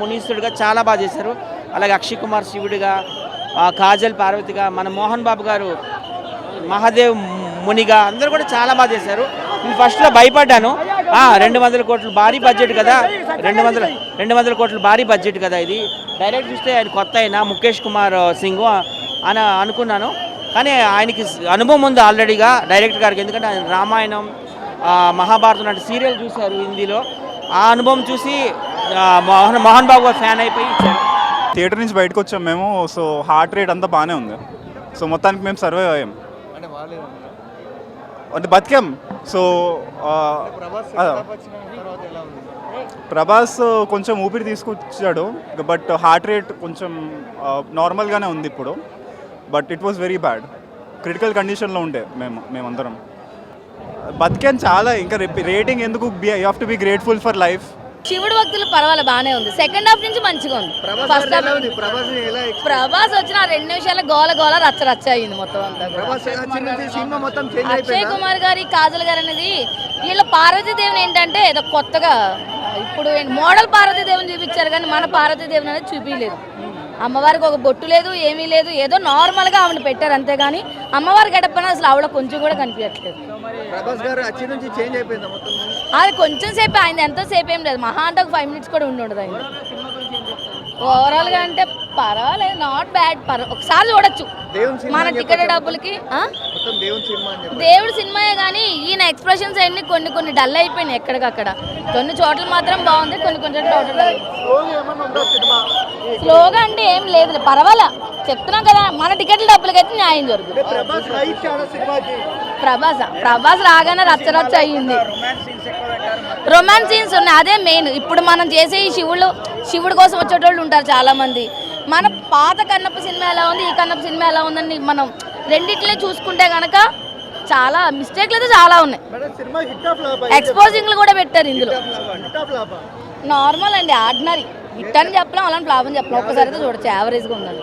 మునీశ్వరుడుగా చాలా బాగా చేశారు. అలాగే అక్షయ్ కుమార్ శివుడిగా కాజల్ పార్వతిగా మన మోహన్ బాబు గారు మహాదేవ్ మునిగా అందరూ కూడా చాలా బాగా చేశారు. నేను ఫస్ట్లో భయపడ్డాను. రెండు వందల కోట్లు భారీ బడ్జెట్ కదా. రెండు వందల రెండు వందల కోట్లు భారీ బడ్జెట్ కదా ఇది. డైరెక్ట్ చూస్తే ఆయన కొత్త అయినా ముఖేష్ కుమార్ సింగ్ అని అనుకున్నాను. కానీ ఆయనకి అనుభవం ఉంది ఆల్రెడీగా డైరెక్టర్ గారికి. ఎందుకంటే ఆయన రామాయణం మహాభారతం లాంటి సీరియల్ చూశారు హిందీలో. ఆ అనుభవం చూసి మోహన్ మోహన్ బాబు గారు ఫ్యాన్ అయిపోయి ఇచ్చారు. థియేటర్ నుంచి బయటకు వచ్చాం మేము సో హార్ట్ రేట్ అంతా బాగానే ఉంది. సో మొత్తానికి మేము సర్వైవ్ అయ్యాం. అంటే బతికాం. సో ప్రభాస్ కొంచెం ఊపిరి తీసుకొచ్చాడు బట్ హార్ట్ రేట్ కొంచెం నార్మల్గానే ఉంది ఇప్పుడు. But it was very bad. Critical కండిషన్లో ఉండే మేము మేమందరం. బతికాం చాలా. ఇంకా రేటింగ్ ఎందుకు you have to be grateful for life. శివుడు భక్తులు పర్వాలేదు బాగానే ఉంది. సెకండ్ హాఫ్ నుంచి మంచిగా ఉంది. ప్రభాస్ ఫస్ట్ హాఫ్ ప్రభాస్ వచ్చిన రెండు నిమిషాల గోల గోల రచ్చ రచ్చ అయింది మొత్తం అంతా అక్షయ్ కుమార్ గారి కాజల్ గారు అనేది వీళ్ళ పార్వతీదేవిని ఏంటంటే ఏదో కొత్తగా ఇప్పుడు మోడల్ పార్వతీదేవిని చూపించారు కానీ మన పార్వతీదేవిని అనేది చూపించలేదు. అమ్మవారికి ఒక బొట్టు లేదు ఏమీ లేదు. ఏదో నార్మల్గా ఆవిడ పెట్టారు అంతేగాని అమ్మవారి గడపన అసలు ఆవిడ కొంచెం కూడా కనిపించట్లేదు. అది కొంచెం సేపు అయింది ఎంతో సేపు ఏం లేదు. మహా అంటే ఒక ఫైవ్ మినిట్స్ కూడా ఉండి ఉండదు ఆయన ఓవరాల్గా అంటే పర్వాలేదు నాట్ బ్యాడ్ పర్వ ఒకసారి చూడొచ్చు. మన టికెట్? డబ్బులకి దేవుడి సినిమాయే కానీ ఈయన ఎక్స్ప్రెషన్స్ అన్ని కొన్ని కొన్ని డల్ అయిపోయినాయి ఎక్కడికక్కడ. కొన్ని చోట్ల మాత్రం బాగుంది కొన్ని కొన్ని చోట్ల స్లోగా అంటే ఏం లేదు పర్వాలా. చెప్తున్నాం కదా మన టికెట్ల డబ్బులకి అయితే న్యాయం జరుగుతుంది. ప్రభాస్ ప్రభాస్ ప్రభాస్ రాగానే రచ్చ రచ్చ అయ్యింది రొమాన్స్ సీన్స్ ఉన్నాయి అదే మెయిన్. ఇప్పుడు మనం చేసే ఈ శివుడు శివుడు కోసం వచ్చేటోళ్ళు ఉంటారు చాలా మంది మన పాత కన్నప్ప సినిమా ఎలా ఉంది ఈ కన్నప్ప సినిమా ఎలా ఉందని మనం రెండిట్లే చూసుకుంటే గనక చాలా మిస్టేక్లు అయితే చాలా ఉన్నాయి. ఎక్స్పోజింగ్లు కూడా పెట్టారు ఇందులో. నార్మల్ అండి. ఆర్డినరీ హిట్ అని చెప్పలేం అలాంటి లాభం చెప్పలేం. ఒక్కసారి అయితే చూడొచ్చు యావరేజ్గా ఉందండి